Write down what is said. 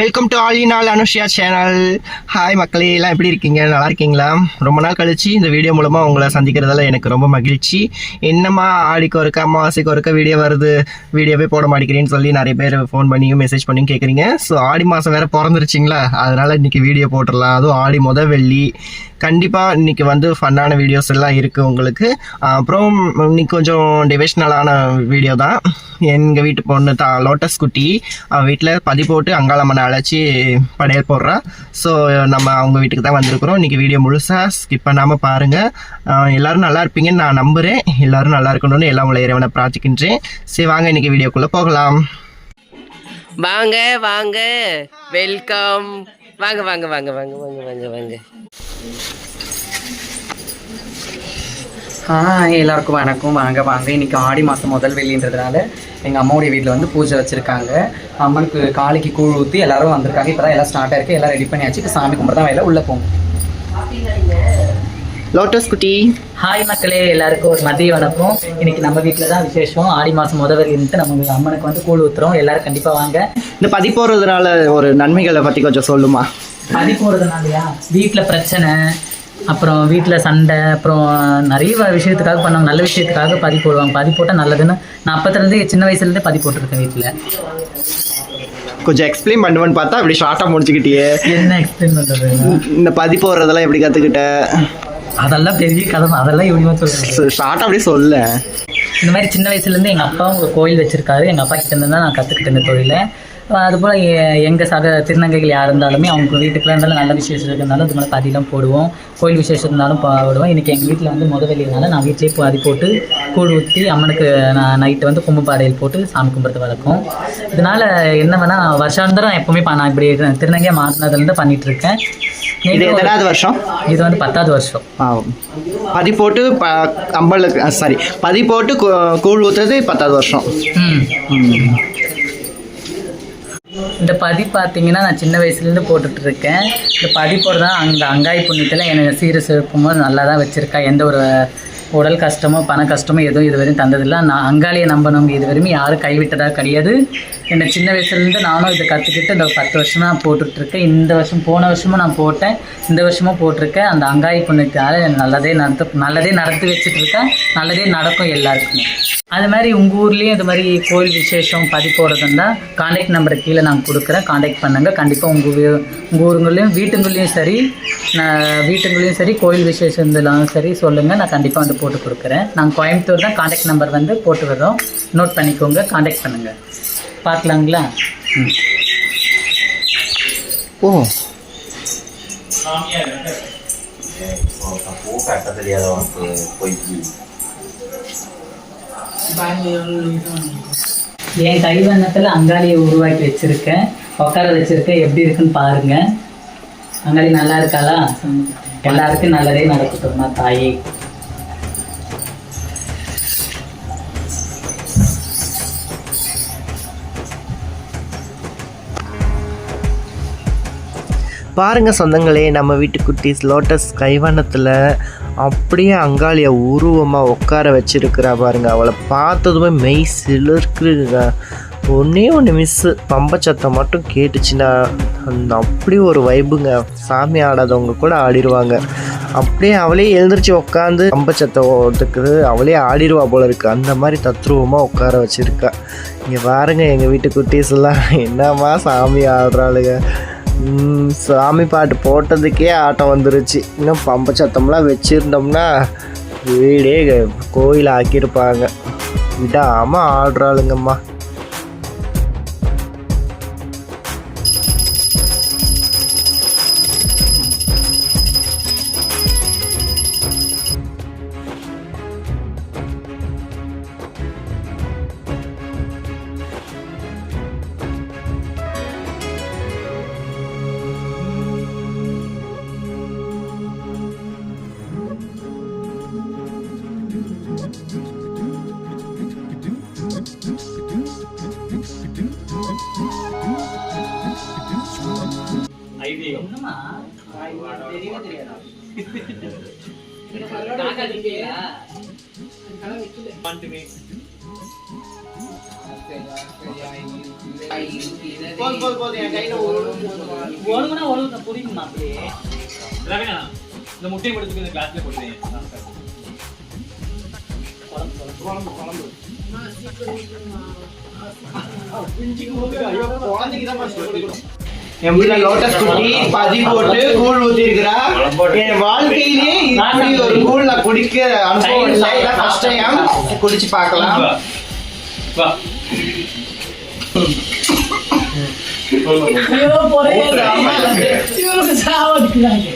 Welcome to all in all Anushiya channel hi மக்களே எல்லாம் எப்படி இருக்கீங்க? நல்லா இருக்கீங்களா? ரொம்ப நாள் கழிச்சு இந்த வீடியோ மூலமா உங்களை சந்திக்கிறதால எனக்கு ரொம்ப மகிழ்ச்சி. என்னம்மா ஆடிக்கு ஒருக்க அமாவாசைக்கு ஒருக்க வீடியோ வருது? வீடியோவே போட மாட்டேங்கிறேன்னு சொல்லி நிறைய பேர் ஃபோன் பண்ணியும் மெசேஜ் பண்ணியும் கேட்குறீங்க ஸோ ஆடி மாதம் வேற பிறந்துருச்சிங்களா? அதனால இன்னைக்கு வீடியோ போட்டுடலாம். அதுவும் ஆடி முத வெள்ளி. கண்டிப்பாக இன்னைக்கு வந்து ஃபன்னான வீடியோஸ் எல்லாம் இருக்குது உங்களுக்கு. அப்புறம் இன்னைக்கு கொஞ்சம் டிவிஷ்னலான வீடியோ தான். எங்கள் வீட்டு பொண்ணு தான் லோட்டஸ் குட்டி. வீட்டில் பதி போட்டு அங்காளம்மனை அழைச்சி படையல் போடுறா. ஸோ நம்ம அவங்க வீட்டுக்கு தான் வந்திருக்கிறோம். இன்னைக்கு வீடியோ முழுசாக ஸ்கிப் பண்ணாமல் பாருங்கள் எல்லாரும் நல்லா இருப்பீங்கன்னு நான் நம்புகிறேன் எல்லாரும் நல்லா இருக்கணும்னு எல்லாம் உங்களை இறைவனை பிரார்த்திக்கின்றேன். சரி வாங்க இன்னைக்கு வீடியோக்குள்ளே போகலாம். வாங்க வாங்க. வெல்கம் வாங்க வாங்க வாங்க வாங்க வாங்க வாங்க வாங்க. ஆ எல்லாருக்கும் வணக்கம். வாங்க வாங்க. இன்னைக்கு ஆடி மாதம் முதல் வெள்ளின்றதுனால எங்கள் அம்மாவுடைய வீட்டில் வந்து பூஜை வச்சுருக்காங்க. அம்மனுக்கு காலைக்கு கூழ் ஊற்றி எல்லாரும் வந்திருக்காங்க. இப்போ தான் எல்லாம் ஸ்டார்ட் ஆயிருக்கு எல்லாம் ரெடி பண்ணியாச்சு. இப்போ சாமி கும்பிட்டு தான் வேலை உள்ளே போகும் லோட்டஸ் குட்டி ஹாய் மக்களே எல்லாருக்கும் ஒரு மதிய வணக்கம். இன்னைக்கு நம்ம வீட்டில் தான் விசேஷம். ஆடி மாதம் முதல் வெள்ளின்ட்டு நம்ம அம்மனுக்கு வந்து கூழ் ஊற்றுறோம் எல்லாரும் கண்டிப்பாக வாங்க. இந்த பதி போடுறதுனால ஒரு நன்மைகளை பற்றி கொஞ்சம் சொல்லுமா? பதி போடுறதுனாலயா வீட்டில் பிரச்சனை. அப்புறம் வீட்டில் சண்டை அப்புறம் நிறைய விஷயத்துக்காக பண்ணுவாங்க நல்ல விஷயத்துக்காக பதி போடுவாங்க. பதி போட்டால் நல்லதுன்னு நான் அப்பத்துலேருந்தே சின்ன வயசுலேருந்தே பதி போட்டிருக்கேன் வீட்டில் கொஞ்சம் எக்ஸ்பிளைன் பண்ணுவேன்னு பார்த்தா அப்படி ஷார்ட்டாக முடிச்சுக்கிட்டியே. என்ன எக்ஸ்பிளைன் பண்ணுறது இந்த பதி போடுறதெல்லாம் எப்படி கற்றுக்கிட்ட அதெல்லாம் பெரிய கதை. அதெல்லாம் எப்படிமா சொல்கிறது ஷார்ட்டாக அப்படியே சொல்ல. இந்த மாதிரி சின்ன வயசுலேருந்து எங்கள் அப்பா ஒரு கோயில் வச்சுருக்காரு. எங்கள் அப்பா கிட்ட இருந்து தான் நான் கற்றுக்கிட்டேன் இந்த தொழிலை. அதுபோல் எங்கள் சக திருநங்கைகள் யார் இருந்தாலுமே அவங்க வீட்டுக்குள்ள இருந்தாலும் நல்ல விசேஷம் இருந்தாலும் இது மாதிரி பதிலாம் போடுவோம். கோயில் விசேஷம் இருந்தாலும் போடுவோம். இன்றைக்கி எங்கள் வீட்டில் வந்து முத வெளியினால நான் வீட்டிலேயே பாதி போட்டு கூழ் ஊற்றி அம்மனுக்கு நான் நைட்டு வந்து கும்பப்பாடையில் போட்டு சாமி கும்பிட்றது வழக்கம். இதனால் என்ன வேணால் வருஷாந்தரம் எப்போவுமே நான் இப்படி திருநங்கையாக மாறினதுலேருந்து பண்ணிகிட்டு இருக்கேன். இது எத்தனாவது வருஷம்? இது வந்து பத்தாவது வருஷம். ஆ, பதி போட்டு ப கம்பலுக்கு சாரி பதி போட்டு கூழ் ஊற்றுறது பத்தாவது வருஷம். ம். இந்த பதி பார்த்தீங்கன்னா நான் சின்ன வயசுலேருந்து போட்டுட்டு இருக்கேன் இந்த பதிப்போடு தான் அந்த அங்காய் புண்ணியத்தில் எனக்கு சீர சிறப்புமோ நல்லா தான் வச்சுருக்கா. எந்த ஒரு உடல் கஷ்டமோ பண கஷ்டமோ எதுவும் இதுவரையும் தந்ததில்லை. நான் அங்காளியை நம்பினவங்க இதுவரையும் யாரும் கைவிட்டதாக கிடையாது. என்னை சின்ன வயசுலேருந்து நானும் இதை கற்றுக்கிட்டு இந்த பத்து வருஷமாக நான் போட்டுட்ருக்கேன். இந்த வருஷம் போன வருஷமும் நான் போட்டேன். இந்த வருஷமும் போட்டிருக்கேன். அந்த அங்காய் புண்ணியத்தால் நல்லதே நடத்து நல்லதே நடத்தி வச்சுட்டு இருக்கேன் நல்லதே நடக்கும் எல்லாருக்குமே. அது மாதிரி உங்கள் ஊர்லேயும் இது மாதிரி கோயில் விசேஷம் பதி போடுறதுன்னா காண்டாக்ட் நம்பர் கீழே நான் கொடுக்குறேன். காண்டாக்ட் பண்ணுங்கள் கண்டிப்பாக உங்கள் உங்கள் ஊருங்களையும் வீட்டுங்களையும் சரி நான் வீட்டுங்களையும் சரி கோயில் விசேஷம் இருந்தாலும் சரி சொல்லுங்கள் நான் கண்டிப்பாக வந்து போட்டு கொடுக்குறேன். நாங்கள் கோயம்புத்தூர் தான் காண்டாக்ட் நம்பர் வந்து போட்டு வர்றோம் நோட் பண்ணிக்கோங்க. காண்டாக்ட் பண்ணுங்கள் பார்க்கலாங்களா? ம். ஓ. பூ கட்ட தெரியாதவனுக்கு போய்க்கு என் கைவண்ணத்தில் அங்காளியை உருவாக்கி வச்சுருக்கேன். உட்கார வச்சுருக்கேன் எப்படி இருக்குன்னு பாருங்கள் அங்காளி நல்லா இருக்காளா? எல்லாருக்கும் நல்லதே நடக்கட்டும்மா தாயே. பாருங்க சொந்தங்களே நம்ம வீட்டு குட்டீஸ் லோட்டஸ் கைவண்ணத்தில் அப்படியே அங்காளியை உருவமாக உட்கார வச்சுருக்குறா பாருங்க. அவளை பார்த்ததுமே மெய் சிலிர்க்குங்க ஒன்றே ஒன்று மிஸ்ஸு பம்பச்சத்தம் மட்டும் கேட்டுச்சுன்னா அந்த அப்படி ஒரு வைபுங்க சாமி ஆடாதவங்க கூட ஆடிடுவாங்க அப்படியே அவளே எழுந்திரிச்சு உட்காந்து பம்பச்சத்தம் ஓட்டுக்குது அவளே ஆடிடுவா போல இருக்கு. அந்த மாதிரி தத்ரூபமாக உட்கார வச்சுருக்கா. இங்கே பாருங்க எங்கள் வீட்டு குட்டீஸ் எல்லாம் என்னம்மா சாமி ஆடுறாளுங்க. சாமி பாட்டு போட்டதுக்கே ஆட்டம் வந்துருச்சு. இன்னும் பம்ப சத்தம்லாம் வச்சுருந்தோம்னா வீடே கோயில் ஆக்கியிருப்பாங்க விடாமல் ஆடுறாளுங்கம்மா. என் கையில ஒழுங்குனா ஒழுங்கு புரியுமா அப்படியே? ரவினா இந்த முட்டையை போட்டு இந்த கிளாஸ்ல எப்படி லோட்டஸ் குட்டி பதி போட்டு கூழ் ஊத்தி இருக்கிறா என் வாழ்க்கையிலே இப்படி ஒரு கூழ் நான் குடிக்க அனுபவம் இல்லை. இதான் ஃபர்ஸ்ட் டைம் குடிச்சு பார்க்கலாம். வா. ஐயோ பொறையே இவருக்கு சாவடிக்கிறாங்க.